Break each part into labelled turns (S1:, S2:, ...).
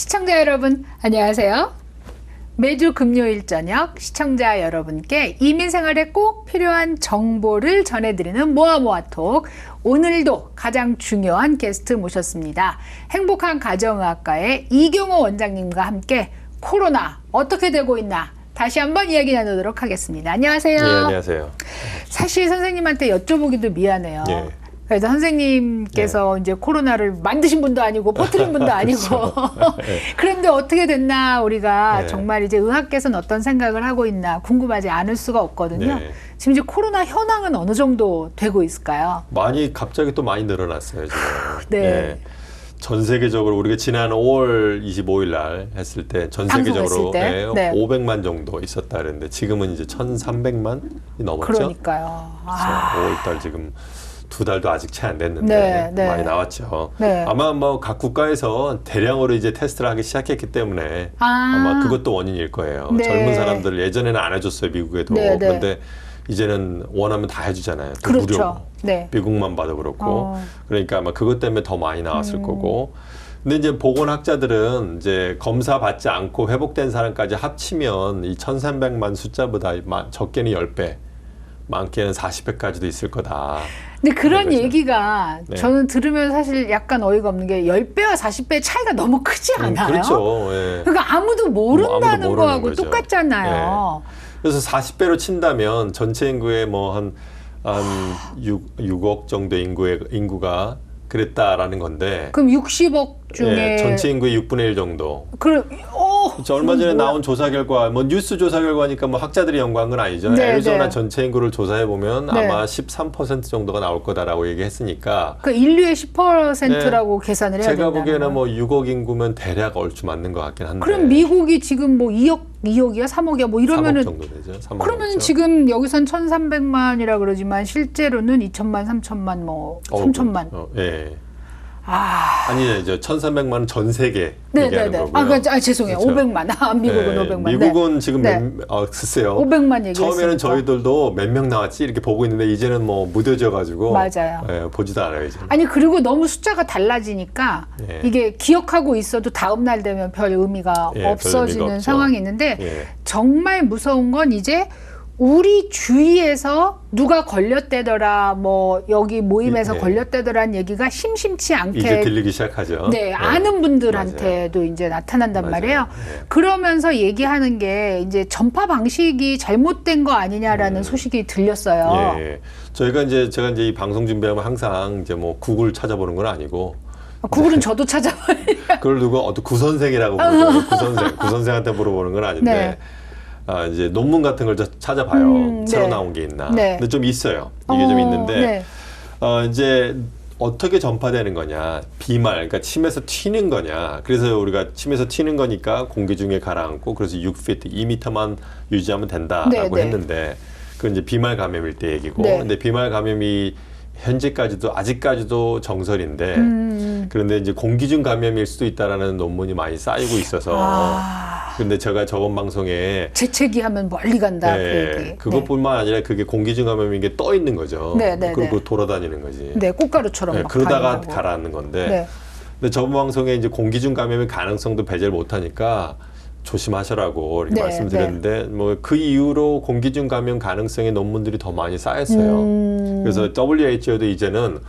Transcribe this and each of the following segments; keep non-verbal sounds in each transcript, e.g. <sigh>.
S1: 시청자 여러분, 안녕하세요. 매주 금요일 저녁 시청자 여러분께 이민 생활에 꼭 필요한 정보를 전해드리는 모아모아톡. 오늘도 가장 중요한 게스트 모셨습니다. 행복한 가정의학과의 이경호 원장님과 함께 코로나 어떻게 되고 있나 다시 한번 이야기 나누도록 하겠습니다. 안녕하세요.
S2: 예, 안녕하세요.
S1: 사실 선생님한테 여쭤보기도 미안해요.
S2: 예.
S1: 그래서 선생님께서 이제 코로나를 만드신 분도 아니고 퍼뜨린 분도 <laughs> 아니고
S2: 예. <laughs>
S1: 그런데 어떻게 됐나 우리가
S2: 예.
S1: 정말 이제 의학계에서는 어떤 생각을 하고 있나 궁금하지 않을 수가 없거든요.
S2: 네.
S1: 지금 이제 코로나 현황은 어느 정도 되고 있을까요?
S2: 많이 갑자기 또 많이 늘어났어요 지금.
S1: 네.
S2: 예. 전 세계적으로 우리가 지난 5월 25일 날 했을 때 전 세계적으로
S1: 때?
S2: 예,
S1: 네.
S2: 500만 정도 있었다 그랬는데 지금은 이제 1,300만이 넘었죠.
S1: 그러니까요. 아,
S2: 그래서 5월 달 지금 두 달도 아직 채 안 됐는데
S1: 네, 네.
S2: 많이 나왔죠.
S1: 네.
S2: 아마 뭐 각 국가에서 대량으로 이제 테스트를 하기 시작했기 때문에
S1: 아.
S2: 아마 그것도 원인일 거예요.
S1: 네.
S2: 젊은 사람들 예전에는 안 해줬어요 미국에도
S1: 네, 네.
S2: 그런데 이제는 원하면 다 해주잖아요. 또
S1: 그렇죠.
S2: 무료고.
S1: 네.
S2: 미국만 봐도 그렇고
S1: 어.
S2: 그러니까 아마 그것 때문에 더 많이 나왔을
S1: 음.
S2: 거고. 근데 이제 보건학자들은 이제 검사 받지 않고 회복된 사람까지 합치면 이 1,300만 숫자보다 마- 적게는 10배, 많게는 40배까지도 있을 거다.
S1: 근데 그런. 얘기가
S2: 네.
S1: 저는 들으면 사실 약간 어이가 없는 게 10배와 40배 차이가 너무 크지
S2: 음,
S1: 않아요?
S2: 그렇죠. 예.
S1: 그러니까 아무도 모른다는
S2: 아무도 모르는
S1: 거하고
S2: 거죠.
S1: 똑같잖아요.
S2: 그래서 40배로 친다면 전체 인구의 뭐한한 6, 6억 정도 인구의 인구가 그랬다라는 건데
S1: 그럼 60억 중에
S2: 예, 전체 인구의 6분의 1 정도.
S1: 그 어,
S2: 저 얼마 전에? 나온 조사 결과 뭐 뉴스 조사 결과니까 뭐 학자들이 연구한 건 아니죠.
S1: 네,
S2: 애리조나
S1: 네.
S2: 전체 인구를 조사해 보면
S1: 네.
S2: 아마 13% 정도가 나올 거다라고 얘기했으니까
S1: 그 인류의 10%라고 계산을 해야
S2: 네. 제가 보기에는. 뭐 6억 인구면 대략 얼추 맞는 것 같긴 한데.
S1: 그럼 미국이 지금 뭐 2억, 2억이야, 3억이야, 뭐
S2: 3억
S1: 이러면은
S2: 정도 되죠. 3억
S1: 그러면
S2: 정도.
S1: 지금 여기선 1,300만이라 그러지만 실제로는 2천만, 3천만, 뭐
S2: 어,
S1: 3천만.
S2: 어, 예.
S1: 아,
S2: 아니 이제 1,300만은 전 세계
S1: 네, 네,
S2: 얘기하는
S1: 네.
S2: 거고요.
S1: 아, 그, 아 죄송해요.
S2: 그렇죠.
S1: 500만. 아, 미국은
S2: 네,
S1: 500만.
S2: 미국은 지금
S1: 네.
S2: 몇, 어, 글쎄요.
S1: 500만 얘기했으니까.
S2: 처음에는 저희들도 몇 명 나왔지 이렇게 보고 있는데 이제는 뭐 무뎌져 가지고
S1: 맞아요.
S2: 예, 보지도 않아요 이제.
S1: 아니 그리고 너무 숫자가 달라지니까
S2: 예.
S1: 이게 기억하고 있어도 다음 날 되면 별 의미가
S2: 예, 별
S1: 없어지는
S2: 의미가.
S1: 상황이 있는데
S2: 예.
S1: 정말 무서운 건 이제 우리 주위에서 누가 걸렸대더라 뭐 여기 모임에서
S2: 예.
S1: 걸렸대더라는 얘기가 심심치 않게
S2: 이제 들리기 시작하죠.
S1: 네,
S2: 예.
S1: 아는 분들한테도 이제 나타난단
S2: 맞아요.
S1: 말이에요.
S2: 네.
S1: 그러면서 얘기하는 게 이제 전파 방식이 잘못된 거 아니냐라는 소식이 들렸어요.
S2: 음. 예. 저희가 이제 제가 이제 이 방송 준비하면 항상 이제 뭐 구글 찾아보는 건 아니고
S1: 구글은
S2: 네.
S1: 저도 찾아봐요.
S2: 그걸 누가 어떤 구선생이라고 <laughs> 부르고 구선생 구선생한테 물어보는 건 아닌데
S1: 네.
S2: 아, 이제 논문 같은 걸 저- 찾아봐요.
S1: 음,
S2: 새로
S1: 네.
S2: 나온 게 있나.
S1: 네.
S2: 근데 좀 있어요. 이게 좀
S1: 어,
S2: 있는데
S1: 네.
S2: 어, 이제 어떻게 전파되는 거냐. 비말, 그러니까 침에서 튀는 거냐. 그래서 우리가 침에서 튀는 거니까 공기 중에 가라앉고 그래서 6피트, 2미터만 유지하면 된다라고
S1: 네, 네.
S2: 했는데 그건 이제 비말 감염일 때 얘기고.
S1: 네.
S2: 근데 비말 감염이 현재까지도 아직까지도 정설인데
S1: 음.
S2: 그런데 이제 공기 중 감염일 수도 있다라는 논문이 많이 쌓이고 있어서
S1: 아,
S2: 근데 제가 저번 방송에
S1: 재채기 하면 멀리 간다 그 얘기.
S2: 네, 그것뿐만 아니라 그게 공기 중 감염인 게 떠 있는 거죠.
S1: 네, 네,
S2: 그리고
S1: 네.
S2: 돌아다니는 거지.
S1: 네, 네 꽃가루처럼
S2: 네,
S1: 막
S2: 그러다가
S1: 다니고.
S2: 가라앉는 건데.
S1: 네.
S2: 근데 저번 방송에 이제 공기 중 감염의 가능성도 배제를 못하니까 조심하셔라고 이렇게
S1: 네,
S2: 말씀드렸는데 뭐그 이후로 공기 중 감염 가능성의 논문들이 더 많이 쌓였어요.
S1: 음.
S2: 그래서 WHO도 이제는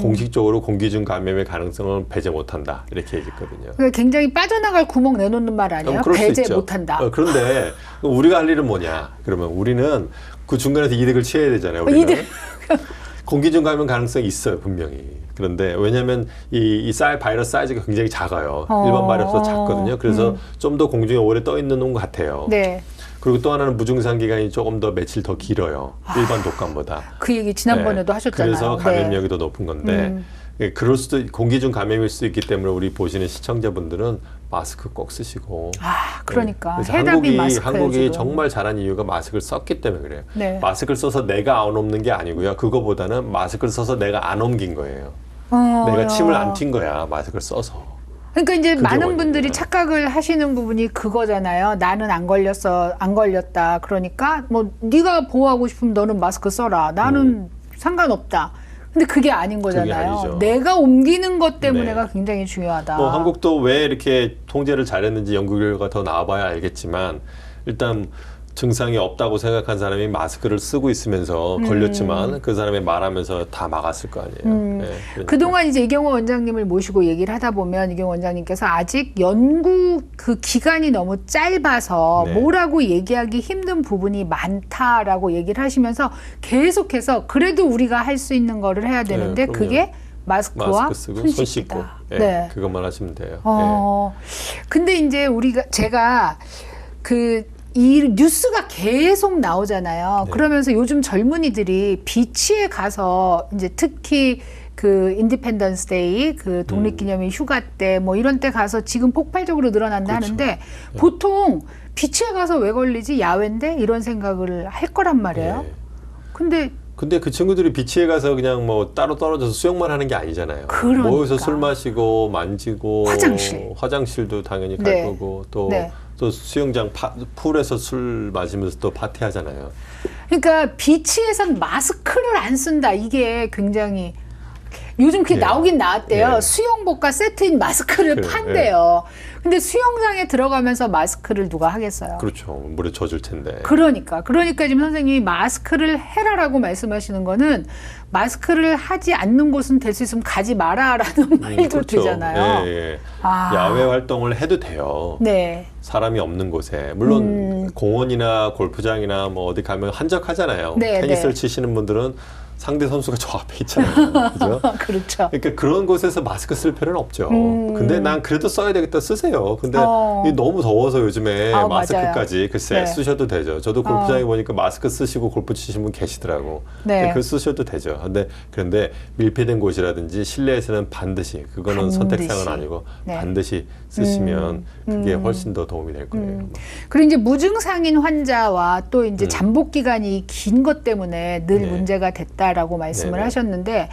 S2: 공식적으로 공기 중 감염의 가능성을 배제 못한다 이렇게 얘기했거든요.
S1: 그러니까 굉장히 빠져나갈 구멍 내놓는 말 아니에요? 배제. 못한다.
S2: 어, 그런데 <laughs> 우리가 할 일은 뭐냐? 그러면 우리는 그 중간에서 이득을 취해야 되잖아요. 우리는.
S1: 이득. <laughs>
S2: 공기 중 감염 가능성이 있어요, 분명히. 그런데 왜냐하면 이, 이 쌀, 바이러스 사이즈가 굉장히 작아요.
S1: 어.
S2: 일반 바이러스보다 작거든요. 그래서 좀더 공중에 오래 떠 있는 것 같아요.
S1: 네.
S2: 그리고 또 하나는 무증상 기간이 조금 더 며칠 더 길어요. 일반 독감보다.
S1: 그 얘기 지난번에도
S2: 네.
S1: 하셨잖아요.
S2: 그래서
S1: 네.
S2: 감염력이 더 높은 건데
S1: 음.
S2: 예, 그럴 수도 공기 중 감염일 수 있기 때문에 우리 보시는 시청자분들은 마스크 꼭 쓰시고
S1: 아, 그러니까 해답이
S2: 한국이. 한국이
S1: 지금.
S2: 정말 잘한 이유가 마스크를 썼기 때문에 그래요.
S1: 네.
S2: 마스크를 써서 내가 안 옮는 게 아니고요. 그거보다는 마스크를 써서 내가 안 옮긴 거예요.
S1: 어,
S2: 내가 침을 안 튄 거야. 마스크를 써서.
S1: 그러니까 이제 많은. 분들이 착각을 하시는 부분이 그거잖아요. 나는 안 걸렸어, 안 걸렸다. 그러니까 뭐 네가 보호하고 싶으면 너는 마스크 써라. 나는
S2: 음.
S1: 상관없다. 근데 그게 아닌 거잖아요.
S2: 아니죠.
S1: 내가 옮기는 것 때문에가
S2: 네.
S1: 굉장히 중요하다.
S2: 뭐 한국도 왜 이렇게 통제를 잘했는지 연구 결과가 더 나와봐야 알겠지만 일단 증상이 없다고 생각한 사람이 마스크를 쓰고 있으면서 걸렸지만 그 사람이 말하면서 다 막았을 거 아니에요.
S1: 음.
S2: 네, 그러니까.
S1: 그동안 이제 이경호 원장님을 모시고 얘기를 하다 보면 이경호 원장님께서 아직 연구 그 기간이 너무 짧아서
S2: 네.
S1: 뭐라고 얘기하기 힘든 부분이 많다라고 얘기를 하시면서 계속해서 그래도 우리가 할 수 있는 거를 해야 되는데
S2: 그럼요.
S1: 그게 마스크와
S2: 마스크 쓰고
S1: 손.
S2: 씻고 예,
S1: 네.
S2: 그것만 하시면 돼요.
S1: 어. 근데 이제 우리가 제가 그 이 뉴스가 계속 나오잖아요.
S2: 네.
S1: 그러면서 요즘 젊은이들이 비치에 가서 이제 특히 그 인디펜던스 데이 그 독립기념일 휴가 때 뭐 이런 때 가서 지금 폭발적으로 늘어난다
S2: 그렇죠.
S1: 하는데 보통 비치에 가서 왜 걸리지 야외인데 이런 생각을 할 거란
S2: 예.
S1: 말이에요.
S2: 예.
S1: 근데
S2: 근데 그 친구들이 비치에 가서 그냥 뭐 따로 떨어져서 수영만 하는 게 아니잖아요.
S1: 그러니까.
S2: 모여서 술 마시고 만지고
S1: 화장실.
S2: 화장실도 당연히 갈
S1: 네.
S2: 거고 또,
S1: 네.
S2: 또 수영장 파, 풀에서 술 마시면서 또 파티하잖아요.
S1: 그러니까 비치에선 마스크를 안 쓴다. 이게 굉장히 요즘 그게
S2: 예.
S1: 나오긴 나왔대요.
S2: 예.
S1: 수영복과 세트인 마스크를
S2: 그래,
S1: 판대요. 근데 수영장에 들어가면서 마스크를 누가 하겠어요?
S2: 그렇죠. 물에 젖을 텐데.
S1: 그러니까 그러니까 지금 선생님이 마스크를 해라라고 말씀하시는 거는 마스크를 하지 않는 곳은 될 수 있으면 가지 마라라는
S2: 음,
S1: 말도 되잖아요.
S2: 예, 예.
S1: 아.
S2: 야외 활동을 해도 돼요.
S1: 네.
S2: 사람이 없는 곳에 물론
S1: 음.
S2: 공원이나 골프장이나 뭐 어디 가면 한적하잖아요.
S1: 네,
S2: 테니스를
S1: 네.
S2: 치시는 분들은 상대 선수가 저 앞에 있잖아요. <laughs> 그죠?
S1: 그렇죠.
S2: 그러니까 그런 곳에서 마스크 쓸 필요는 없죠.
S1: 음.
S2: 근데 난 그래도 써야 되겠다 쓰세요. 근데
S1: 어.
S2: 너무 더워서 요즘에
S1: 아,
S2: 마스크까지 글쎄
S1: 네.
S2: 쓰셔도 되죠. 저도 골프장에
S1: 어.
S2: 보니까 마스크 쓰시고 골프 치시는 분 계시더라고.
S1: 네.
S2: 근데 그 쓰셔도 되죠. 근데 그런데 밀폐된 곳이라든지 실내에서는 반드시 그거는
S1: 반드시.
S2: 선택사항은 아니고
S1: 네.
S2: 반드시 쓰시면
S1: 음.
S2: 그게
S1: 음.
S2: 훨씬 더 도움 이 될 거예요.
S1: 음. 그리고 이제 무증상인 환자와 또 이제
S2: 음.
S1: 잠복 기간이 긴 것 때문에 늘
S2: 네.
S1: 문제가 됐다라고 말씀을
S2: 네네.
S1: 하셨는데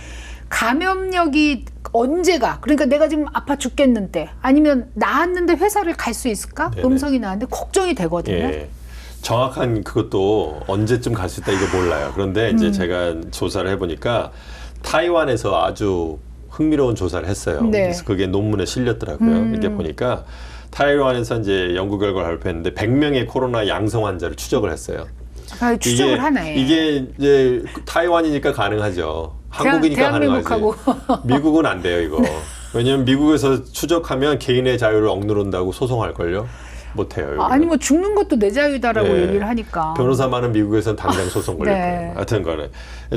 S1: 감염력이 언제가 그러니까 내가 지금 아파 죽겠는데 아니면 나았는데 회사를 갈 수 있을까
S2: 네네.
S1: 음성이 나왔는데 걱정이 되거든요.
S2: 예. 정확한 그것도 언제쯤 갈 수 있다 이거 몰라요. 그런데
S1: 음.
S2: 이제 제가 조사를 해보니까 타이완에서 아주 흥미로운 조사를 했어요.
S1: 네.
S2: 그래서 그게 논문에 실렸더라고요.
S1: 음.
S2: 이렇게 보니까 타이완에서 이제 연구 결과를 발표했는데 100명의 코로나 양성 환자를 추적을 했어요.
S1: 아, 추적을
S2: 이게,
S1: 하네.
S2: 이게 이제 타이완이니까 가능하죠. 한국이니까 가능하지. <laughs> 미국은 안 돼요 이거. 왜냐면 미국에서 추적하면 개인의 자유를 억누른다고 소송할 걸요. 못해요. 여기는.
S1: 아니 뭐 죽는 것도 내 자유다라고
S2: 네.
S1: 얘기를 하니까.
S2: 변호사 많은 미국에서는 당장 소송 걸릴 <laughs>
S1: 네.
S2: 거예요. 하여튼 간에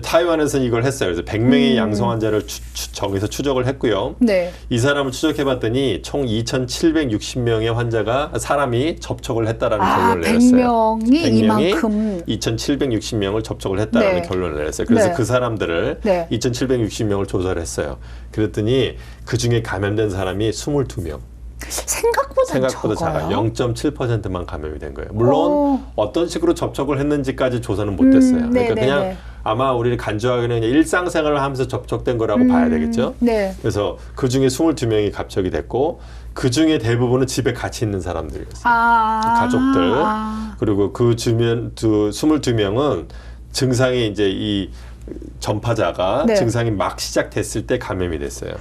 S2: 타이완에서는 이걸 했어요. 그래서 100명의
S1: 음.
S2: 양성 환자를 추, 추, 정해서 추적을 했고요.
S1: 네.
S2: 이 사람을 추적해봤더니 총 2,760명의 환자가 사람이 접촉을 했다라는
S1: 아,
S2: 결론을 내렸어요.
S1: 100명이 이만큼
S2: 2,760명을 접촉을 했다라는
S1: 네.
S2: 결론을 내렸어요. 그래서
S1: 네.
S2: 그 사람들을
S1: 네.
S2: 2,760명을 조사를 했어요. 그랬더니 그 중에 감염된 사람이 22명.
S1: 생각보다,
S2: 생각보다
S1: 적어요.
S2: 작아요. 0.7%만 감염이 된 거예요. 물론
S1: 오.
S2: 어떤 식으로 접촉을 했는지까지 조사는 못했어요.
S1: 음, 네,
S2: 그러니까
S1: 네,
S2: 그냥
S1: 네.
S2: 아마 우리를 간주하기는 일상생활을 하면서 접촉된 거라고 봐야
S1: 음,
S2: 되겠죠.
S1: 네.
S2: 그래서 그 중에 22명이 갑적이 됐고 그 중에 대부분은 집에 같이 있는 사람들이었어요.
S1: 아,
S2: 가족들
S1: 아.
S2: 그리고 그 주변 두 22명은 증상이 이제 이 전파자가
S1: 네.
S2: 증상이 막 시작됐을 때 감염이 됐어요.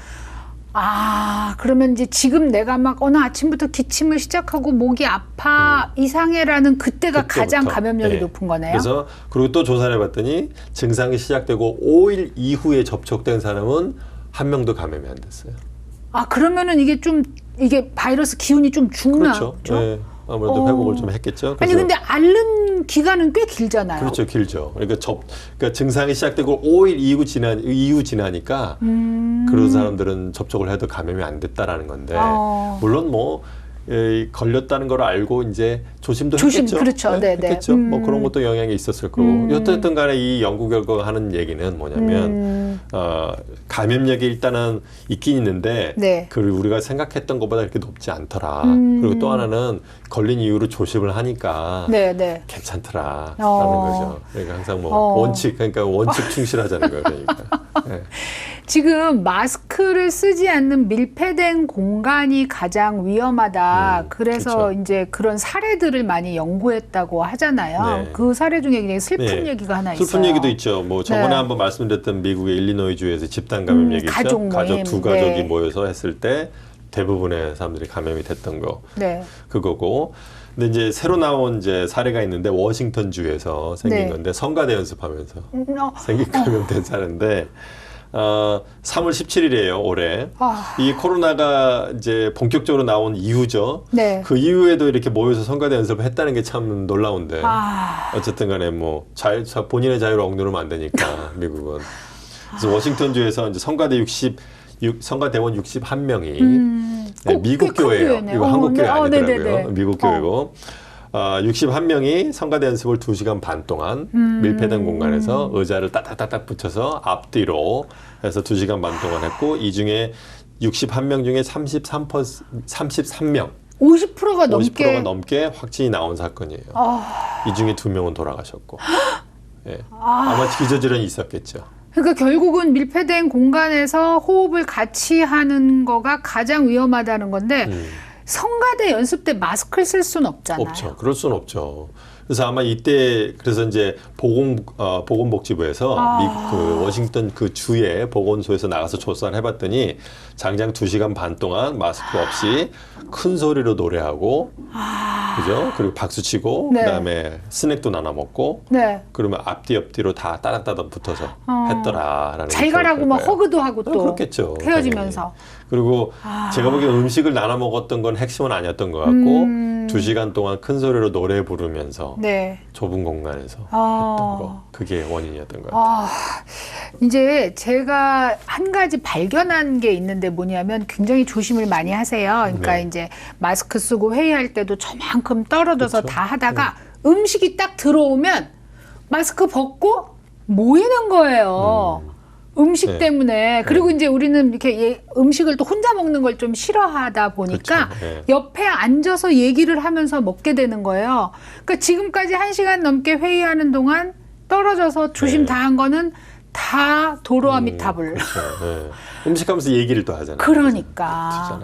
S1: 아, 그러면 이제 지금 내가 막 어느 아침부터 기침을 시작하고 목이 아파 이상해라는 그때가 가장
S2: 음. 그때부터.
S1: 감염력이
S2: 네.
S1: 높은 거네요.
S2: 그래서 그리고 또 조사를 해봤더니 증상이 시작되고 5일 이후에 접촉된 사람은 한 명도 감염이 안 됐어요.
S1: 아, 그러면은 이게 좀 이게 바이러스 기운이 좀 죽나?
S2: 그렇죠.
S1: 그죠?
S2: 네. 아무래도
S1: 어.
S2: 회복을 좀 했겠죠.
S1: 아니 근데 앓는 기간은 꽤 길잖아요.
S2: 그렇죠, 길죠. 그러니까 접, 그러니까 증상이 시작되고 5일 이후 지나 이후 지나니까
S1: 음.
S2: 그런 사람들은 접촉을 해도 감염이 안 됐다라는 건데
S1: 어.
S2: 물론 뭐 에, 걸렸다는 걸 알고 이제 조심도
S1: 조심,
S2: 했겠죠.
S1: 그렇죠. 네, 네.
S2: 했겠죠. 뭐
S1: 음.
S2: 그런 것도 영향이 있었을 거고.
S1: 음.
S2: 어쨌든 간에 이 연구 결과가 하는 얘기는 뭐냐면
S1: 음.
S2: 어, 감염력이 일단은 있긴 있는데
S1: 네.
S2: 그 우리가 생각했던 것보다 이렇게 높지 않더라.
S1: 음.
S2: 그리고 또 하나는 걸린 이후로 조심을 하니까
S1: 네, 네.
S2: 괜찮더라라는
S1: 어.
S2: 거죠. 그러니까 항상 뭐
S1: 어.
S2: 원칙 그러니까 원칙 충실하자는 거예요. 그러니까. 네.
S1: 지금 마스크를 쓰지 않는 밀폐된 공간이 가장 위험하다.
S2: 음,
S1: 그래서
S2: 그렇죠.
S1: 이제 그런 사례들을 많이 연구했다고 하잖아요.
S2: 네.
S1: 그 사례 중에 굉장히 슬픈
S2: 네.
S1: 얘기가 하나 있어요.
S2: 슬픈 얘기도 있죠. 뭐 저번에
S1: 네.
S2: 한번 말씀드렸던 미국의 일리노이주에서 집단 감염
S1: 음,
S2: 얘기죠.
S1: 가족 모임.
S2: 두 가족이
S1: 네.
S2: 모여서 했을 때 대부분의 사람들이 감염이 됐던 거
S1: 네.
S2: 그거고. 근데 이제 새로 나온 이제 사례가 있는데 워싱턴 주에서 생긴
S1: 네.
S2: 건데 성가대 연습하면서
S1: 음, 어,
S2: 생긴 감염된 사례인데 어, 3월 17일이에요 올해.
S1: 아,
S2: 이 코로나가 이제 본격적으로 나온 이후죠.
S1: 네.
S2: 그 이후에도 이렇게 모여서 성가대 연습을 했다는 게 참 놀라운데.
S1: 아,
S2: 어쨌든 간에 뭐 자유, 자- 본인의 자유를 억누르면 안 되니까 미국은. 그래서 워싱턴주에서 이제 성가대 60 육- 성가대원 61명이
S1: 음,
S2: 네,
S1: 꼭
S2: 미국 교회예요. 이거
S1: 어,
S2: 한국 교회
S1: 네, 어,
S2: 아니더라고요.
S1: 네네네.
S2: 미국
S1: 어.
S2: 교회고. 아, 61명이 성가대 연습을 2시간 반 동안
S1: 음.
S2: 밀폐된 공간에서 의자를 따닥따닥 붙여서 앞뒤로 해서 2시간 반 동안 했고 이 중에 61명 중에 33% 33명
S1: 50%가 넘게
S2: 50%가 넘게 확진이 나온 사건이에요.
S1: 아,
S2: 이 중에 두 명은 돌아가셨고. 예.
S1: 아.
S2: 아마 기저질환이 있었겠죠.
S1: 그러니까 결국은 밀폐된 공간에서 호흡을 같이 하는 거가 가장 위험하다는 건데
S2: 음,
S1: 성가대 연습 때 마스크를 쓸 수는 없잖아요.
S2: 없죠. 그럴 수는 없죠. 그래서 아마 이때 그래서 이제 보건 어, 보건복지부에서
S1: 아.
S2: 미, 그 워싱턴 그 주의 보건소에서 나가서 조사를 해봤더니 장장 2 시간 반 동안 마스크 없이 큰 소리로 노래하고 그죠? 그리고 박수 치고
S1: 아. 네.
S2: 그다음에 스낵도 나눠 먹고
S1: 네.
S2: 그러면 앞뒤 옆뒤로 다 따닥따닥 붙어서
S1: 어.
S2: 했더라라는 잘게
S1: 가라고 막. 허그도 하고
S2: 어,
S1: 또
S2: 그렇겠죠.
S1: 헤어지면서.
S2: 당연히. 그리고
S1: 아.
S2: 제가 보기엔 음식을 나눠 먹었던 건 핵심은 아니었던 것 같고
S1: 음.
S2: 두 시간 동안 큰 소리로 노래 부르면서
S1: 네.
S2: 좁은 공간에서
S1: 아.
S2: 했던 거 그게 원인이었던 것 같아요.
S1: 아, 이제 제가 한 가지 발견한 게 있는데 뭐냐면 굉장히 조심을 많이 하세요. 그러니까
S2: 네.
S1: 이제 마스크 쓰고 회의할 때도 저만큼 떨어져서
S2: 그렇죠.
S1: 다 하다가 음식이 딱 들어오면 마스크 벗고 모이는 거예요. 음. 식
S2: 네.
S1: 때문에 그리고 이제 우리는 이렇게 예- 음식을 또 혼자 먹는 걸 좀 싫어하다 보니까
S2: 그렇죠. 네.
S1: 옆에 앉아서 얘기를 하면서 먹게 되는 거예요. 그러니까 지금까지 한 시간 넘게 회의하는 동안 떨어져서 조심
S2: 네.
S1: 다한 거는 다 도로와
S2: 음,
S1: 미타불.
S2: 그렇죠. 네. 음식하면서 얘기를 또 하잖아요.
S1: 그러니까.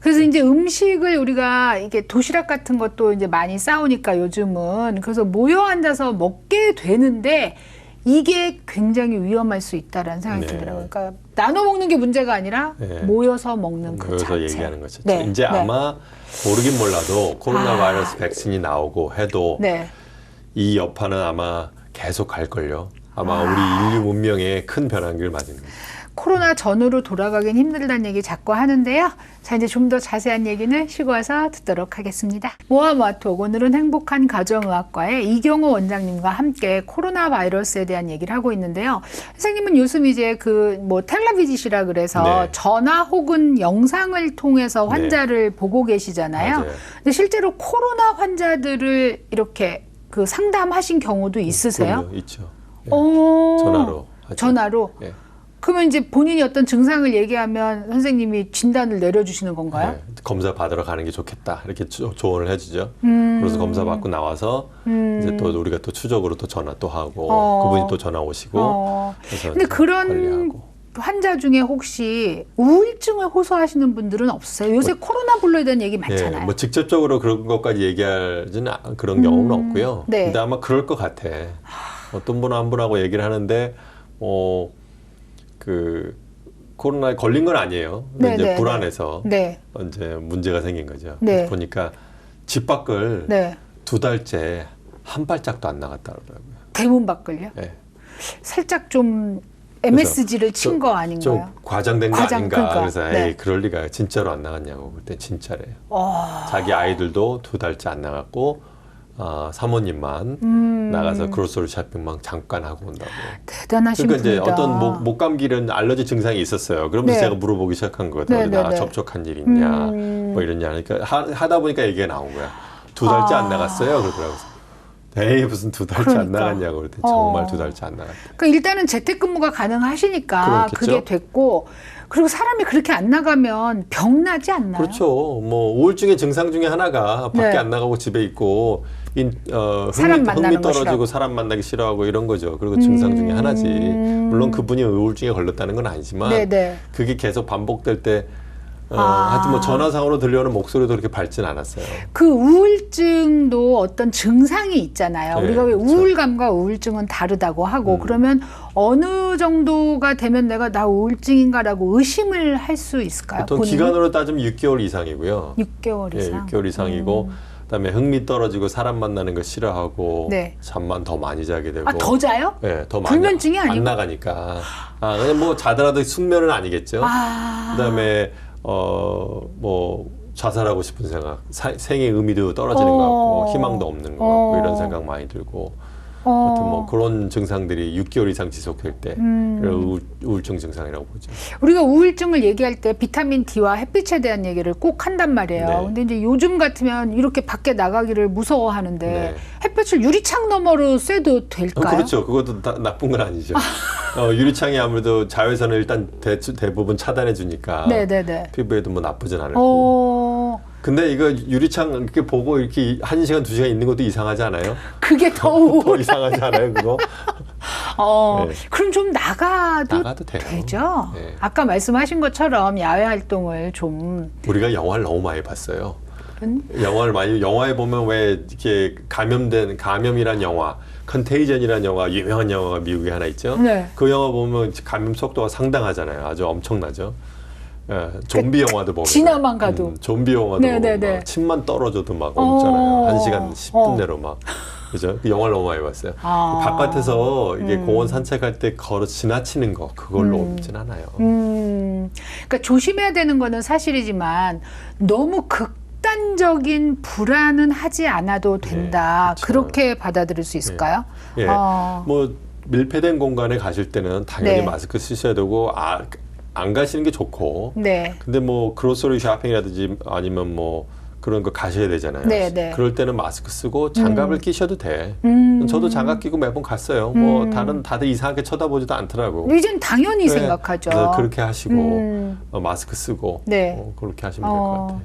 S1: 그래서 이제 음식을 우리가 이게 도시락 같은 것도 이제 많이 싸우니까 요즘은 그래서 모여 앉아서 먹게 되는데 이게 굉장히 위험할 수 있다라는 생각이
S2: 네.
S1: 들더라고요. 그러니까 나눠 먹는 게 문제가 아니라
S2: 네.
S1: 모여서 먹는 그
S2: 그래서
S1: 자체.
S2: 얘기하는 거죠.
S1: 네.
S2: 이제
S1: 네.
S2: 아마 모르긴 몰라도 코로나
S1: 아.
S2: 바이러스 백신이 나오고 해도
S1: 네.
S2: 이 여파는 아마 계속 갈 걸요. 아마
S1: 아.
S2: 우리 인류 문명에 큰 변환기를 맞은 거예요.
S1: 코로나 전으로 돌아가긴 힘들다는 얘기 자꾸 하는데요. 자, 이제 좀 더 자세한 얘기는 쉬고 와서 듣도록 하겠습니다. 모아모아톡 오늘은 행복한 가정의학과의 이경호 원장님과 함께 코로나 바이러스에 대한 얘기를 하고 있는데요. 선생님은 요즘 이제 그 뭐 텔레비지시라 그래서
S2: 네.
S1: 전화 혹은 영상을 통해서
S2: 네.
S1: 환자를 보고 계시잖아요.
S2: 맞아요.
S1: 근데 실제로 코로나 환자들을 이렇게 그 상담하신 경우도 있으세요?
S2: 그럼요, 있죠. 네.
S1: 어.
S2: 전화로. 하죠.
S1: 전화로.
S2: 네.
S1: 그러면 이제 본인이 어떤 증상을 얘기하면 선생님이 진단을 내려주시는 건가요?
S2: 네, 검사 받으러 가는 게 좋겠다 이렇게 조, 조언을 해주죠.
S1: 음.
S2: 그래서 검사 받고 나와서
S1: 음.
S2: 이제 또 우리가 또 추적으로 또 전화 또 하고
S1: 어.
S2: 그분이 또 전화 오시고
S1: 어.
S2: 그래서
S1: 근데 그런
S2: 관리하고.
S1: 환자 중에 혹시 우울증을 호소하시는 분들은 없으세요? 요새 코로나 블루에 대한 얘기 많잖아요.
S2: 예, 뭐 직접적으로 그런 것까지 얘기하지는 않- 그런 경우는
S1: 음,
S2: 없고요.
S1: 네.
S2: 근데 아마 그럴 것 같아. 어떤 분 한 분하고 얘기를 하는데 어 그 코로나에 걸린 건 아니에요. 근데
S1: 네,
S2: 이제
S1: 네,
S2: 불안해서
S1: 네,
S2: 이제 문제가 생긴 거죠.
S1: 네.
S2: 보니까 집 밖을
S1: 네.
S2: 두 달째 한 발짝도 안 나갔다 그러더라고요.
S1: 대문 밖을요?
S2: 예.
S1: 살짝 좀 MSG를
S2: 친거좀
S1: 아닌가요?
S2: 과장된 거
S1: 과장,
S2: 아닌가.
S1: 그러니까.
S2: 그래서 에이
S1: 네.
S2: 그럴 리가 진짜로 안 나갔냐고 그때 진짜래요.
S1: 어,
S2: 자기 아이들도 두 달째 안 나갔고 아, 사모님만
S1: 음,
S2: 나가서 그로서리 쇼핑만 잠깐 하고 온다고.
S1: 대단하신
S2: 그러니까
S1: 분이다.
S2: 어떤 목, 목 감기는 알러지 증상이 있었어요. 그러면서
S1: 네.
S2: 제가 물어보기 시작한 거거든요.
S1: 네, 네,
S2: 나
S1: 네.
S2: 접촉한 일 있냐,
S1: 음.
S2: 뭐 이러냐. 그러니까 하, 다 보니까 얘기가 나온 거야. 두 달째
S1: 아.
S2: 안 나갔어요. 그러더라고요. 에이 무슨 두 달째 안
S1: 그러니까.
S2: 나갔냐고 그랬더니
S1: 어.
S2: 정말 두 달째 안 나갔대.
S1: 그러니까 일단은 재택근무가 가능하시니까
S2: 그렇겠죠.
S1: 그게 됐고 그리고 사람이 그렇게 안 나가면 병 나지 않나요?
S2: 그렇죠. 뭐 우울증의 증상 중에 하나가 밖에
S1: 네.
S2: 안 나가고 집에 있고 인, 어,
S1: 사람
S2: 흥미,
S1: 만나는
S2: 흥미
S1: 거
S2: 떨어지고. 사람 만나기 싫어하고 이런 거죠. 그리고 증상 중에
S1: 음.
S2: 하나지. 물론 그분이 우울증에 걸렸다는 건 아니지만
S1: 네네.
S2: 그게 계속 반복될 때 어,
S1: 아.
S2: 하여튼 뭐 전화상으로 들려오는 목소리도 그렇게 밝진 않았어요.
S1: 그 우울증도 어떤 증상이 있잖아요.
S2: 네,
S1: 우리가 왜
S2: 그렇죠.
S1: 우울감과 우울증은 다르다고 하고
S2: 음.
S1: 그러면 어느 정도가 되면 내가 나 우울증인가라고 의심을 할 수 있을까요?
S2: 보통
S1: 본인은?
S2: 기간으로 따지면 6개월 이상이고요.
S1: 6개월
S2: 예,
S1: 이상.
S2: 6개월 이상이고
S1: 음.
S2: 그다음에 흥미 떨어지고 사람 만나는 거 싫어하고
S1: 네.
S2: 잠만 더 많이 자게 되고
S1: 아, 더 자요?
S2: 예, 더 많이
S1: 불면증이
S2: 안
S1: 아니고?
S2: 나가니까. 아, 그냥 뭐 자더라도 숙면은 아니겠죠.
S1: 아.
S2: 그다음에 어뭐 자살하고 싶은 생각, 사- 생의 의미도 떨어지는 것
S1: 어.
S2: 같고 희망도 없는 것 같고
S1: 어.
S2: 이런 생각 많이 들고
S1: 어.
S2: 하여튼 뭐 그런 증상들이 6개월 이상 지속될 때
S1: 음.
S2: 우울, 우울증 증상이라고 보죠.
S1: 우리가 우울증을 얘기할 때 비타민 D와 햇빛에 대한 얘기를 꼭 한단 말이에요.
S2: 네.
S1: 근데 이제 요즘 같으면 이렇게 밖에 나가기를 무서워하는데
S2: 네.
S1: 햇빛을 유리창 너머로 쐬도
S2: 어,
S1: 될까요?
S2: 그렇죠. 그것도 다, 나쁜 건 아니죠. <laughs> 어, 유리창이 아무래도 자외선을 일단 대, 대부분 차단해 주니까
S1: 네네네.
S2: 피부에도 뭐 나쁘진 않을 거고.
S1: 어,
S2: 근데 이거 유리창 이렇게 보고 이렇게 한 시간 두 시간 있는 것도 이상하지 않아요?
S1: 그게 더 <laughs>
S2: 더. 이상하지 않아요, 그거? <laughs>
S1: 어,
S2: 네.
S1: 그럼 좀 나가도,
S2: 나가도 돼요.
S1: 되죠.
S2: 네.
S1: 아까 말씀하신 것처럼 야외 활동을 좀
S2: 우리가 영화를 너무 많이 봤어요.
S1: 음?
S2: 영화를 많이 영화에 보면 왜 이렇게 감염된 감염이란 영화, 컨테이전이란 영화 유명한 영화가 미국에 하나 있죠.
S1: 네.
S2: 그 영화 보면 감염 속도가 상당하잖아요. 아주 엄청나죠. 예, 좀비 영화도 보면
S1: 그 지나만 가도.
S2: 음, 좀비 영화도
S1: 네,
S2: 보면
S1: 네, 네.
S2: 막 침만 떨어져도 막
S1: 어.
S2: 옮잖아요. 한 시간 10분
S1: 어.
S2: 내로 막 그죠? 그 영화를 너무 많이 봤어요.
S1: 아.
S2: 바깥에서 이게
S1: 음.
S2: 공원 산책할 때 걸어 지나치는 거 그걸로
S1: 음.
S2: 옮진 않아요.
S1: 음, 그러니까 조심해야 되는 거는 사실이지만 너무 극단적인 불안은 하지 않아도 된다.
S2: 그렇죠.
S1: 그렇게 받아들일 수 있을까요?
S2: 예.
S1: 어,
S2: 뭐 밀폐된 공간에 가실 때는 당연히
S1: 네.
S2: 마스크 쓰셔야 되고 아, 안 가시는 게 좋고
S1: 네.
S2: 근데 뭐 그로서리 쇼핑이라든지 아니면 뭐 그런 거 가셔야 되잖아요.
S1: 네, 네.
S2: 그럴 때는 마스크 쓰고 장갑을 끼셔도 돼.
S1: 음.
S2: 저도 장갑 끼고 매번 갔어요. 뭐
S1: 음.
S2: 다른 다들 이상하게 쳐다보지도 않더라고.
S1: 이젠 당연히
S2: 네.
S1: 생각하죠.
S2: 그래서 그렇게 하시고
S1: 음.
S2: 어, 마스크 쓰고
S1: 네.
S2: 어, 그렇게 하시면 될것
S1: 어,
S2: 같아요.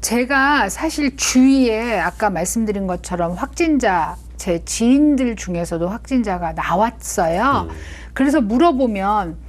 S1: 제가 사실 주위에 아까 말씀드린 것처럼 확진자 제 지인들 중에서도 확진자가 나왔어요.
S2: 음.
S1: 그래서 물어보면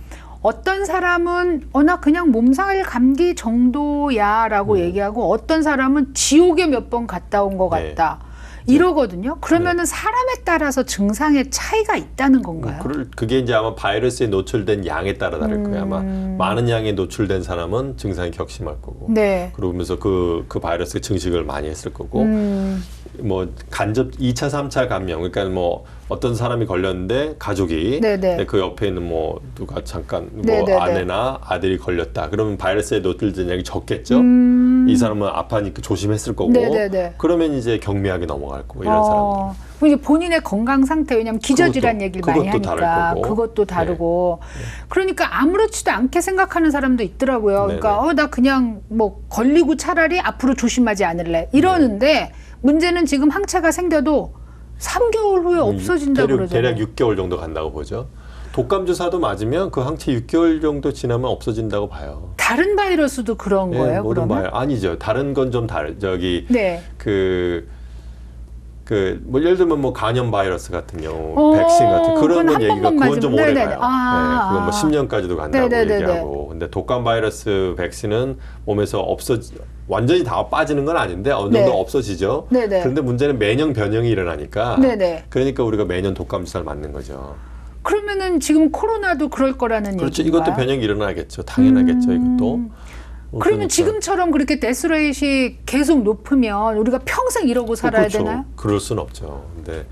S1: 어떤 사람은 어나 그냥 몸살 감기 정도야라고
S2: 음.
S1: 얘기하고 어떤 사람은 지옥에 몇 번 갔다 온것
S2: 네.
S1: 같다. 이러거든요. 그러면은 사람에 따라서 증상의 차이가 있다는 건가요?
S2: 뭐 그럴, 그게 이제 아마 바이러스에 노출된 양에 따라 다를 거예요. 아마
S1: 음.
S2: 많은 양에 노출된 사람은 증상이 격심할 거고.
S1: 네.
S2: 그러면서 그, 그 바이러스 증식을 많이 했을 거고,
S1: 음,
S2: 뭐, 간접 2차, 3차 감염. 그러니까 뭐, 어떤 사람이 걸렸는데, 가족이.
S1: 네네.
S2: 근데 그 옆에 있는 뭐, 누가 잠깐, 뭐,
S1: 네네네.
S2: 아내나 아들이 걸렸다. 그러면 바이러스에 노출된 양이 적겠죠?
S1: 음.
S2: 이 사람은 아파니까 조심했을 거고.
S1: 네네네.
S2: 그러면 이제 경미하게 넘어갈 거고, 이런 사람들.
S1: 어, 그럼 이제 본인의 건강 상태 왜냐면 기저질환 얘기를 많이 하니까
S2: 거고. 네.
S1: 그것도 다르고 그러니까 아무렇지도 않게 생각하는 사람도 있더라고요. 그러니까. 어 나 그냥 뭐 걸리고 차라리 앞으로 조심하지 않을래 이러는데 문제는 지금 항체가 생겨도 3개월 후에 없어진다
S2: 음, 대략,
S1: 그러잖아요.
S2: 대략 6개월 정도 간다고 보죠. 독감 주사도 맞으면 그 항체 6개월 정도 지나면 없어진다고 봐요.
S1: 다른 바이러스도 그런
S2: 예,
S1: 거예요,
S2: 모든
S1: 그러면?
S2: 바이 아니죠. 다른 건 좀 다르. 저기
S1: 네.
S2: 그 그 뭐 예를 들면 뭐 간염 바이러스 같은 경우,
S1: 어,
S2: 백신 같은 그런
S1: 건한
S2: 얘기가 그건 좀
S1: 맞으면-
S2: 오래
S1: 네네네.
S2: 가요.
S1: 아,
S2: 네, 그건 뭐
S1: 아.
S2: 10년까지도 간다고
S1: 네네네네.
S2: 얘기하고. 근데 독감 바이러스 백신은 몸에서 없어 완전히 다 빠지는 건 아닌데 어느 정도
S1: 네.
S2: 없어지죠.
S1: 네네.
S2: 그런데 문제는 매년 변형이 일어나니까.
S1: 네네.
S2: 그러니까 우리가 매년 독감 주사를 맞는 거죠.
S1: 그러면은 지금 코로나도 그럴 거라는
S2: 그렇죠.
S1: 얘기인가요?
S2: 이것도 변형이 일어나겠죠. 당연하겠죠.
S1: 음.
S2: 이것도. 어,
S1: 그러면
S2: 그러니까.
S1: 지금처럼 그렇게 데스레이시 계속 높으면 우리가 평생 이러고 살아야
S2: 그렇죠.
S1: 되나요?
S2: 그럴 순 없죠. 근데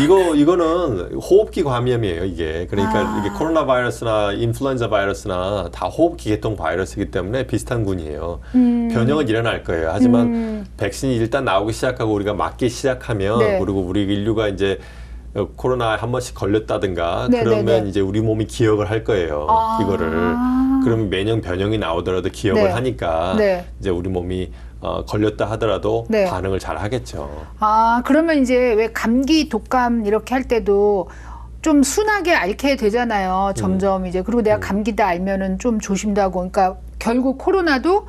S2: 이거 이거는 호흡기 감염이에요. 이게 그러니까
S1: 아.
S2: 이게 코로나 바이러스나 인플루엔자 바이러스나 다 호흡기 계통 바이러스이기 때문에 비슷한 군이에요.
S1: 음.
S2: 변형은 일어날 거예요. 하지만
S1: 음.
S2: 백신이 일단 나오기 시작하고 우리가 맞기 시작하면
S1: 네.
S2: 그리고 우리 인류가 이제 어, 코로나에 한 번씩 걸렸다든가
S1: 네,
S2: 그러면
S1: 네, 네.
S2: 이제 우리 몸이 기억을 할 거예요.
S1: 아.
S2: 이거를 그러면 매년 변형이 나오더라도 기억을
S1: 네.
S2: 하니까
S1: 네.
S2: 이제 우리 몸이 어, 걸렸다 하더라도
S1: 네.
S2: 반응을 잘 하겠죠.
S1: 아, 그러면 이제 왜 감기, 독감 이렇게 할 때도 좀 순하게 앓게 되잖아요. 점점 이제 그리고 내가
S2: 음.
S1: 감기다 알면은 좀 조심도 하고 그러니까 결국 코로나도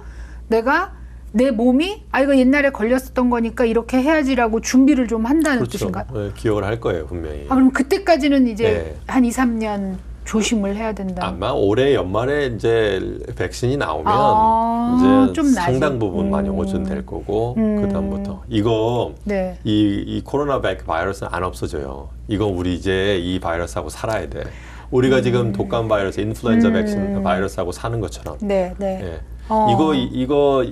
S1: 내가 내 몸이 아 이거 옛날에 걸렸었던 거니까 이렇게 해야지라고 준비를 좀 한다는
S2: 그렇죠.
S1: 뜻인가?
S2: 네, 기억을 할 거예요 분명히.
S1: 아 그럼 그때까지는 이제
S2: 네.
S1: 한 2, 3년 조심을 해야 된다.
S2: 아마 올해 연말에 이제 백신이 나오면
S1: 아,
S2: 이제 상당 부분 많이
S1: 음.
S2: 오전될 거고
S1: 음.
S2: 그 다음부터 이거
S1: 네.
S2: 이, 이 코로나 백 바이러스는 안 없어져요. 이건 우리 이제 이 바이러스하고 살아야 돼. 우리가 지금 독감 바이러스, 인플루엔자
S1: 음.
S2: 백신 바이러스하고 사는 것처럼.
S1: 네, 네.
S2: 예.
S1: 어.
S2: 이거 이- 이거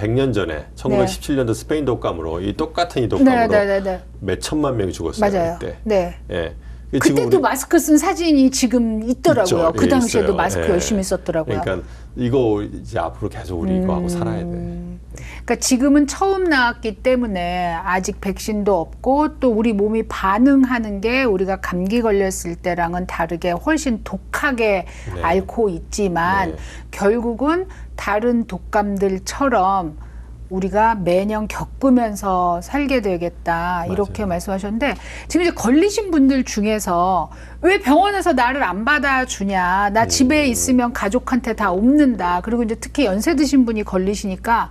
S2: 100년 전에 1917년도 스페인 독감으로 이 똑같은 이
S1: 네,
S2: 독감으로
S1: 네, 네, 네.
S2: 몇 천만 명이 죽었어요.
S1: 맞아요.
S2: 그때.
S1: 네.
S2: 예.
S1: 그때도
S2: 우리-
S1: 마스크 쓴 사진이 지금 있더라고요.
S2: 있죠.
S1: 그
S2: 예,
S1: 당시에도
S2: 있어요.
S1: 마스크
S2: 예.
S1: 열심히 썼더라고요.
S2: 그러니까 이거 이제 앞으로 계속 우리 이거 하고 살아야 돼.
S1: 음. 그러니까 지금은 처음 나왔기 때문에 아직 백신도 없고 또 우리 몸이 반응하는 게 우리가 감기 걸렸을 때랑은 다르게 훨씬 독하게
S2: 네.
S1: 앓고 있지만
S2: 네.
S1: 결국은 다른 독감들처럼 우리가 매년 겪으면서 살게 되겠다 이렇게
S2: 맞아요.
S1: 말씀하셨는데 지금 이제 걸리신 분들 중에서 왜 병원에서 나를 안 받아주냐 나 집에
S2: 음.
S1: 있으면 가족한테 다 옮는다 그리고 이제 특히 연세 드신 분이 걸리시니까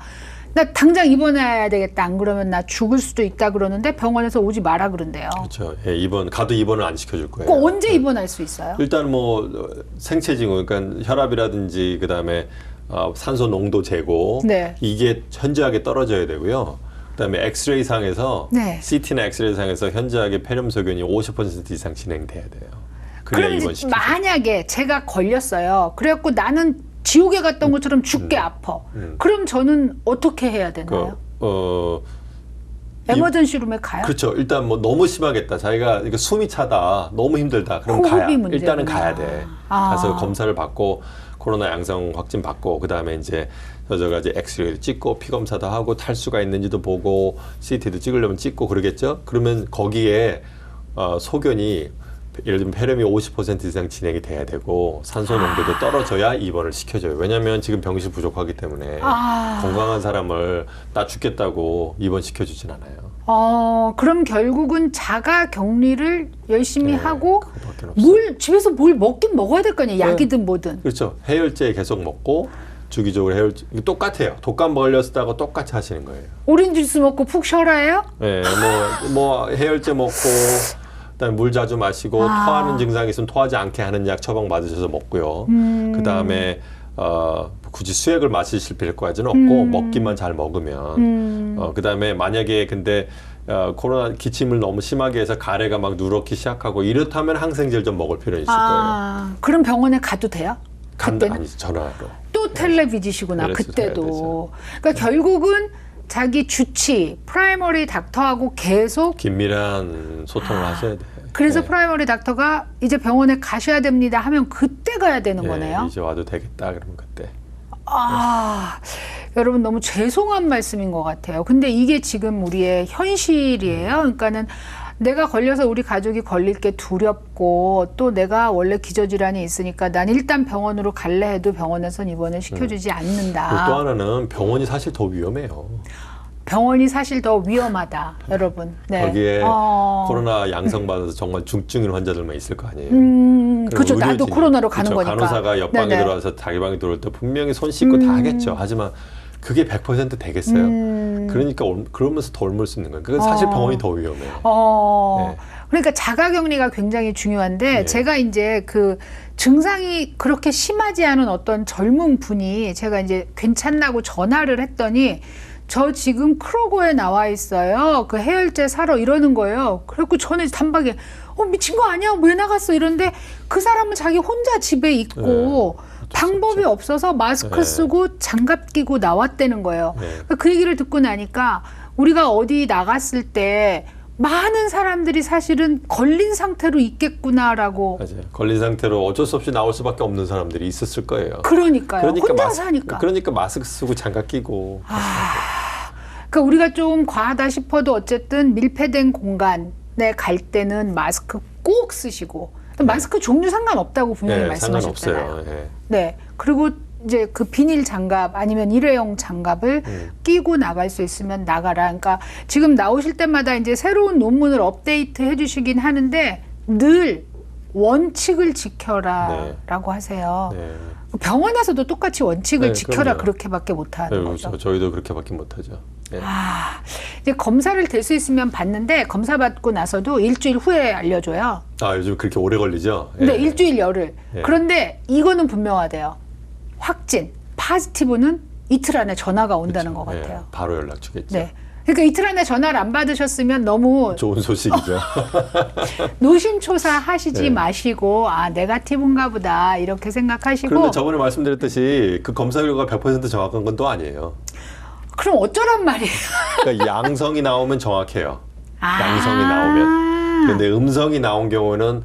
S1: 나 당장 입원해야 되겠다 안 그러면 나 죽을 수도 있다 그러는데 병원에서 오지 마라 그런대요.
S2: 그렇죠. 예, 입원 가도 입원을 안 시켜줄 거예요.
S1: 그 언제 입원할 수 있어요?
S2: 일단 뭐 어, 생체 징후, 그러니까 혈압이라든지 그다음에 어, 산소 농도 재고
S1: 네.
S2: 이게 현저하게 떨어져야 되고요. 그다음에 엑스레이 상에서
S1: 네.
S2: CT나 엑스레이 상에서 현저하게 폐렴 소견이 50% 이상 진행돼야 돼요. 그래야
S1: 그럼
S2: 입원
S1: 이제
S2: 시키죠.
S1: 만약에 제가 걸렸어요. 그래갖고 나는 지옥에 갔던 것처럼 죽게 아파.
S2: 음.
S1: 그럼 저는 어떻게 해야 되나요?
S2: 그, 어,
S1: 에머전시 룸에 가요?
S2: 그렇죠. 일단 뭐 너무 심하겠다. 자기가 이거 숨이 차다. 너무 힘들다. 그럼
S1: 호흡이
S2: 가야.
S1: 문제구나.
S2: 일단은 가야 돼.
S1: 아.
S2: 가서 검사를 받고 코로나 양성 확진 받고 그다음에 이제 여러 가지 엑스레이를 찍고 피 검사도 하고 탈수가 있는지도 보고 CT도 찍으려면 찍고 그러겠죠. 그러면 거기에 어, 소견이 예를 들면 폐렴이 50% 이상 진행이 돼야 되고 산소 농도도 떨어져야 입원을 시켜줘요. 왜냐하면 지금 병실 부족하기 때문에
S1: 아.
S2: 건강한 사람을 나 죽겠다고 입원 시켜주진 않아요.
S1: 어, 그럼 결국은 자가 격리를 열심히
S2: 네,
S1: 하고. 물 집에서 뭘 먹긴 먹어야 될 거 아니에요. 약이든 뭐든.
S2: 그렇죠. 해열제 계속 먹고 주기적으로 이거 똑같아요. 독감 걸렸다고 똑같이 하시는 거예요.
S1: 오렌지 주스 먹고 푹 쉬어라요?
S2: 예, 뭐, 뭐 해열제 먹고 그다음에 물 자주 마시고
S1: 아.
S2: 토하는 증상이 있으면 토하지 않게 하는 약 처방 받으셔서 먹고요.
S1: 음.
S2: 그다음에 어, 굳이 수액을 마시실 필요까지는 없고
S1: 음.
S2: 먹기만 잘 먹으면
S1: 음.
S2: 어, 그다음에 만약에 근데 어, 코로나 기침을 너무 심하게 해서 가래가 막 누렇기 시작하고 이렇다면 항생제를 좀 먹을 필요는 있을 거예요.
S1: 아, 그럼 병원에 가도 돼요?
S2: 간다? 아니 전화로.
S1: 또 텔레비지시구나
S2: 그래서
S1: 그때도. 그러니까 결국은 자기 주치 프라이머리 닥터하고 계속
S2: 긴밀한 소통을 하셔야 돼요.
S1: 그래서
S2: 네.
S1: 프라이머리 닥터가 이제 병원에 가셔야 됩니다 하면 그때 가야 되는
S2: 네,
S1: 거네요.
S2: 이제 와도 되겠다 그러면 그때.
S1: 아 여러분 너무 죄송한 말씀인 것 같아요. 근데 이게 지금 우리의 현실이에요. 그러니까는 내가 걸려서 우리 가족이 걸릴 게 두렵고 또 내가 원래 기저질환이 있으니까 난 일단 병원으로 갈래 해도 병원에선 입원을 시켜주지
S2: 또
S1: 않는다.
S2: 하나는 병원이 사실 더 위험해요.
S1: 병원이 사실 더 위험하다, 여러분. 네.
S2: 거기에
S1: 어.
S2: 코로나 양성 받아서 정말 중증인 환자들만 있을 거 아니에요.
S1: 음, 그죠. 나도 코로나로 가는
S2: 그쵸,
S1: 거니까.
S2: 간호사가 옆 방에
S1: 네네.
S2: 들어와서 자기 방에 들어올 때 분명히 손 씻고 다
S1: 음.
S2: 하겠죠. 하지만 그게 100% 되겠어요.
S1: 음.
S2: 그러니까 올- 그러면서 더 옮을 수 있는 거예요. 그건 사실
S1: 어.
S2: 병원이 더 위험해요.
S1: 어.
S2: 네.
S1: 그러니까 자가격리가 굉장히 중요한데
S2: 네.
S1: 제가 이제 그 증상이 그렇게 심하지 않은 어떤 젊은 분이 제가 이제 괜찮나고 전화를 했더니 저 지금 크로고에 나와 있어요. 그 해열제 사러 이러는 거예요. 그래갖고 저는 단박에 어 미친 거 아니야? 왜 나갔어? 이런데 그 사람은 자기 혼자 집에 있고 방법이 없어서 마스크
S2: 네.
S1: 쓰고 장갑 끼고 나왔다는 거예요.
S2: 네.
S1: 그 얘기를 듣고 나니까 우리가 어디 나갔을 때 많은 사람들이 사실은 걸린 상태로 있겠구나라고
S2: 맞아요. 걸린 상태로 어쩔 수 없이 나올 수밖에 없는 사람들이 있었을 거예요.
S1: 그러니까요. 혼자
S2: 마스-
S1: 사니까.
S2: 그러니까 마스크 쓰고 장갑 끼고.
S1: 그러니까 우리가 좀 과하다 싶어도 어쨌든 밀폐된 공간에 갈 때는 마스크 꼭 쓰시고 마스크 종류 상관없다고 분명히
S2: 네,
S1: 말씀하셨잖아요.
S2: 상관없어요. 예.
S1: 네. 그리고 이제 그 비닐 장갑 아니면 일회용 장갑을
S2: 음.
S1: 끼고 나갈 수 있으면 나가라. 그러니까 지금 나오실 때마다 이제 새로운 논문을 업데이트 해주시긴 하는데 늘 원칙을 지켜라라고 하세요.
S2: 네.
S1: 병원에서도 똑같이 원칙을
S2: 네,
S1: 지켜라
S2: 그럼요.
S1: 그렇게밖에 못하는
S2: 네,
S1: 거죠.
S2: 그렇죠. 저희도 그렇게밖에 못하죠. 예.
S1: 아, 이제 검사를 될 수 있으면 받는데 검사 받고 나서도 일주일 후에 알려줘요.
S2: 아 요즘 그렇게 오래 걸리죠?
S1: 근데
S2: 예.
S1: 일주일 열흘.
S2: 예.
S1: 그런데 이거는 분명하대요. 확진, 파지티브는 이틀 안에 전화가 온다는 것
S2: 예,
S1: 같아요.
S2: 바로 연락 주겠죠.
S1: 네. 그러니까 이틀 안에 전화를 안 받으셨으면 너무
S2: 좋은 소식이죠. <laughs>
S1: 노심초사 하시지
S2: 네.
S1: 마시고 아 네가티브인가 보다 이렇게 생각하시고
S2: 그런데 저번에 말씀드렸듯이 그 검사 결과가 100% 정확한 건 또 아니에요.
S1: 그럼 어쩌란 말이에요.
S2: 그러니까 양성이 나오면 정확해요.
S1: 아.
S2: 양성이 나오면. 그런데 음성이 나온 경우는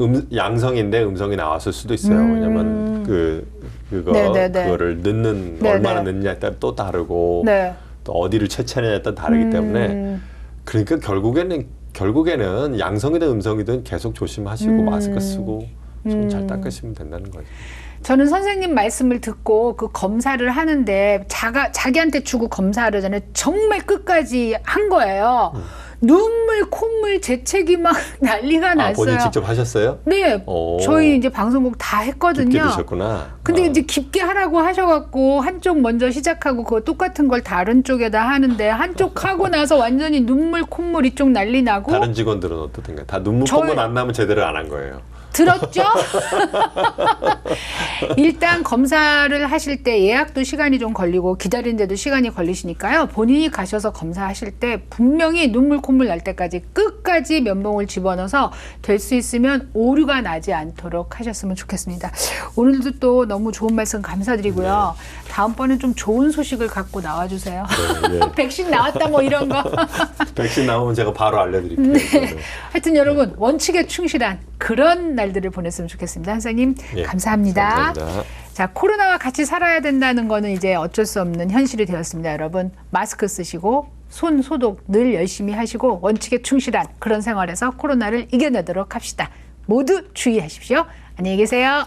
S2: 음, 양성인데 음성이 나왔을 수도 있어요.
S1: 음.
S2: 왜냐면 그 그거
S1: 네네네.
S2: 그거를 넣는
S1: 네네.
S2: 얼마나 넣느냐에 따라 또 다르고
S1: 네.
S2: 또 어디를 채취하느냐에 따라 다르기 때문에
S1: 음.
S2: 그러니까 결국에는 결국에는 양성이든 음성이든 계속 조심하시고
S1: 음.
S2: 마스크 쓰고 손 잘 닦으시면 된다는 거죠.
S1: 저는 선생님 말씀을 듣고 그 검사를 하는데 자가 자기한테 주고 검사하려잖아요. 정말 끝까지 한 거예요. 눈물, 콧물, 재채기 막 <laughs> 난리가
S2: 아,
S1: 났어요.
S2: 본인 직접 하셨어요?
S1: 네,
S2: 오.
S1: 저희 이제 방송국 다
S2: 깊게
S1: 했거든요.
S2: 드셨구나.
S1: 근데
S2: 아.
S1: 이제 깊게 하라고 하셔갖고 한쪽 먼저 시작하고 그거 똑같은 걸 다른 쪽에다 하는데 한쪽 <laughs> 하고 나서 완전히 눈물, 콧물 이쪽 난리 나고
S2: 다른 직원들은 어떻든가 다 눈물 콧물 안 나면 제대로 안 한 거예요.
S1: 들었죠? <laughs> 일단 검사를 하실 때 예약도 시간이 좀 걸리고 기다리는데도 시간이 걸리시니까요. 본인이 가셔서 검사하실 때 분명히 눈물 콧물 날 때까지 끝까지 면봉을 집어넣어서 될 수 있으면 오류가 나지 않도록 하셨으면 좋겠습니다. 오늘도 또 너무 좋은 말씀 감사드리고요. 다음번엔 좀 좋은 소식을 갖고 나와주세요.
S2: 네, 네. <laughs>
S1: 백신 나왔다 뭐 이런 거. <laughs>
S2: 백신 나오면 제가 바로 알려드릴게요.
S1: 네.
S2: 네.
S1: 하여튼 여러분 원칙에 충실한 그런 날들을 보냈으면 좋겠습니다. 선생님
S2: 예,
S1: 감사합니다.
S2: 감사합니다.
S1: 자 코로나와 같이 살아야 된다는 거는 이제 어쩔 수 없는 현실이 되었습니다. 여러분 마스크 쓰시고 손 소독 늘 열심히 하시고 원칙에 충실한 그런 생활에서 코로나를 이겨내도록 합시다. 모두 주의하십시오. 안녕히 계세요.